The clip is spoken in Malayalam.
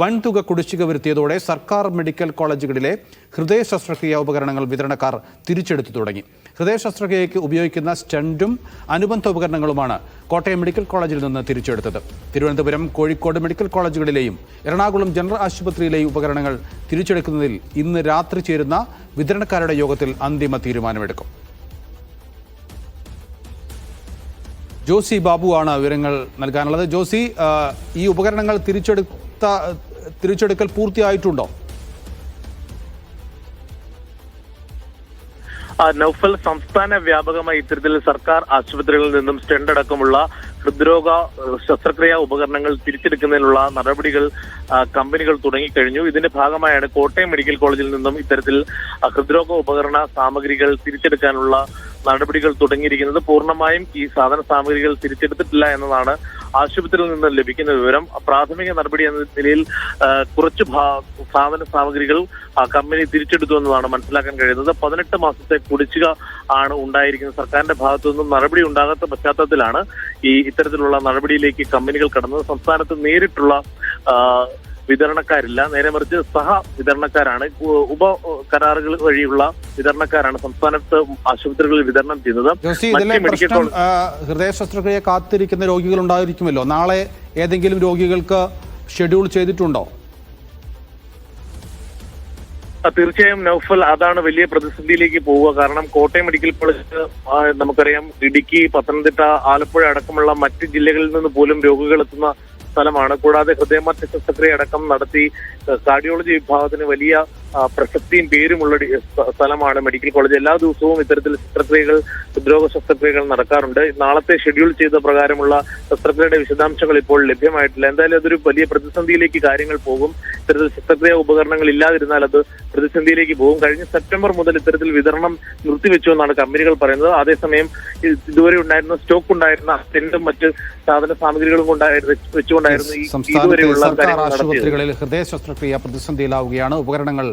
വൻതുക കുടിശ്ശിക വരുത്തിയതോടെ സർക്കാർ മെഡിക്കൽ കോളേജുകളിലെ ഹൃദയ ശസ്ത്രക്രിയാ ഉപകരണങ്ങൾ വിതരണക്കാർ തിരിച്ചെടുത്തു തുടങ്ങി. ഹൃദയ ശസ്ത്രക്രിയയ്ക്ക് ഉപയോഗിക്കുന്ന സ്റ്റണ്ടും അനുബന്ധ ഉപകരണങ്ങളുമാണ് കോട്ടയം മെഡിക്കൽ കോളേജിൽ നിന്ന് തിരിച്ചെടുത്തത്. തിരുവനന്തപുരം കോഴിക്കോട് മെഡിക്കൽ കോളേജുകളിലെയും എറണാകുളം ജനറൽ ആശുപത്രിയിലെയും ഉപകരണങ്ങൾ തിരിച്ചെടുക്കുന്നതിൽ ഇന്ന് രാത്രി ചേരുന്ന വിതരണക്കാരുടെ യോഗത്തിൽ അന്തിമ തീരുമാനമെടുക്കും. ജോസി ബാബു ആണ് വിവരങ്ങൾ നൽകാനുള്ളത്. ജോസി ഈ ഉപകരണങ്ങൾ തിരിച്ചെടുത്ത തിരിച്ചെടുക്കൽ പൂർത്തിയായിട്ടുണ്ടോ? നൌഫൽ സംസ്ഥാന വ്യാപകമായി ഇത്തരത്തിൽ സർക്കാർ ആശുപത്രികളിൽ നിന്നും സ്റ്റെൻഡ് അടക്കമുള്ള ഹൃദ്രോഗ ശസ്ത്രക്രിയാ ഉപകരണങ്ങൾ തിരിച്ചെടുക്കുന്നതിനുള്ള നടപടികൾ കമ്പനികൾ തുടങ്ങിക്കഴിഞ്ഞു. ഇതിന്റെ ഭാഗമായാണ് കോട്ടയം മെഡിക്കൽ കോളേജിൽ നിന്നും ഇത്തരത്തിൽ ഹൃദ്രോഗ ഉപകരണ സാമഗ്രികൾ തിരിച്ചെടുക്കാനുള്ള നടപടികൾ തുടങ്ങിയിരിക്കുന്നത്. പൂർണമായും ഈ സാധന സാമഗ്രികൾ തിരിച്ചെടുത്തിട്ടില്ല എന്നതാണ് ആശുപത്രിയിൽ നിന്ന് ലഭിക്കുന്ന വിവരം പ്രാഥമിക നടപടി എന്ന നിലയിൽ കുറച്ച് സാധന സാമഗ്രികൾ കമ്പനി തിരിച്ചെടുത്തു എന്നതാണ് മനസ്സിലാക്കാൻ കഴിയുന്നത്. പതിനെട്ട് മാസത്തെ കുടിശ്ശിക ആണ് ഉണ്ടായിരിക്കുന്നത്. സർക്കാരിന്റെ ഭാഗത്തു നിന്നും നടപടി ഉണ്ടാകാത്ത പശ്ചാത്തലത്തിലാണ് ഈ ഇത്തരത്തിലുള്ള നടപടിയിലേക്ക് കമ്പനികൾ കടന്നത്. സംസ്ഥാനത്ത് നേരിട്ടുള്ള വിതരണക്കാരില്ല. നേരെ മറിച്ച് സഹ വിതരണക്കാരാണ്. ഉപ കരാറുകൾ വഴിയുള്ള വിതരണക്കാരാണ് സംസ്ഥാനത്ത് ആശുപത്രികളിൽ വിതരണം ചെയ്യുന്നത്. ഹൃദയ ശസ്ത്രക്രിയ കാത്തിരിക്കുന്ന രോഗികൾ ഉണ്ടായിരിക്കുമല്ലോ നാളെ ഏതെങ്കിലും രോഗികൾക്ക് ഷെഡ്യൂൾ ചെയ്തിട്ടുണ്ടോ? തീർച്ചയായും നൌഫൽ അതാണ് വലിയ പ്രതിസന്ധിയിലേക്ക് പോവുക. കാരണം കോട്ടയം മെഡിക്കൽ കോളേജ് നമുക്കറിയാം ഇടുക്കി പത്തനംതിട്ട ആലപ്പുഴ അടക്കമുള്ള മറ്റ് ജില്ലകളിൽ നിന്ന് പോലും രോഗികൾ എത്തുന്ന സ്ഥലമാണ്. കൂടാതെ ഹൃദയമാറ്റ ശസ്ത്രക്രിയ അടക്കം നടത്തി കാർഡിയോളജി വിഭാഗത്തിന് വലിയ പ്രസക്തിയും പേരുമുള്ള സ്ഥലമാണ് മെഡിക്കൽ കോളേജ്. എല്ലാ ദിവസവും ഇത്തരത്തിൽ ശസ്ത്രക്രിയകൾ ഹൃദ്രോഗ ശസ്ത്രക്രിയകൾ നടക്കാറുണ്ട്. നാളത്തെ ഷെഡ്യൂൾ ചെയ്ത പ്രകാരമുള്ള ശസ്ത്രക്രിയയുടെ വിശദാംശങ്ങൾ ഇപ്പോൾ ലഭ്യമായിട്ടില്ല. എന്തായാലും അതൊരു വലിയ പ്രതിസന്ധിയിലേക്ക് കാര്യങ്ങൾ പോകും. ഇത്തരത്തിൽ ശസ്ത്രക്രിയ ഉപകരണങ്ങൾ ഇല്ലാതിരുന്നാൽ അത് പ്രതിസന്ധിയിലേക്ക് പോകും. കഴിഞ്ഞ സെപ്റ്റംബർ മുതൽ ഇത്തരത്തിൽ വിതരണം നിർത്തിവെച്ചു എന്നാണ് കമ്പനികൾ പറയുന്നത്. അതേസമയം ഇതുവരെ ഉണ്ടായിരുന്ന സ്റ്റോക്ക് ഉണ്ടായിരുന്ന ടെന്റും മറ്റ് സാധന സാമഗ്രികളും ഉണ്ടായിരുന്നു വെച്ചുകൊണ്ടായിരുന്നു ഈ ഇതുവരെയുള്ള ആശുപത്രികളിൽ ഹൃദയ ശസ്ത്രക്രിയ പ്രതിസന്ധിയിലാവുകയാണ്. ഉപകരണങ്ങൾ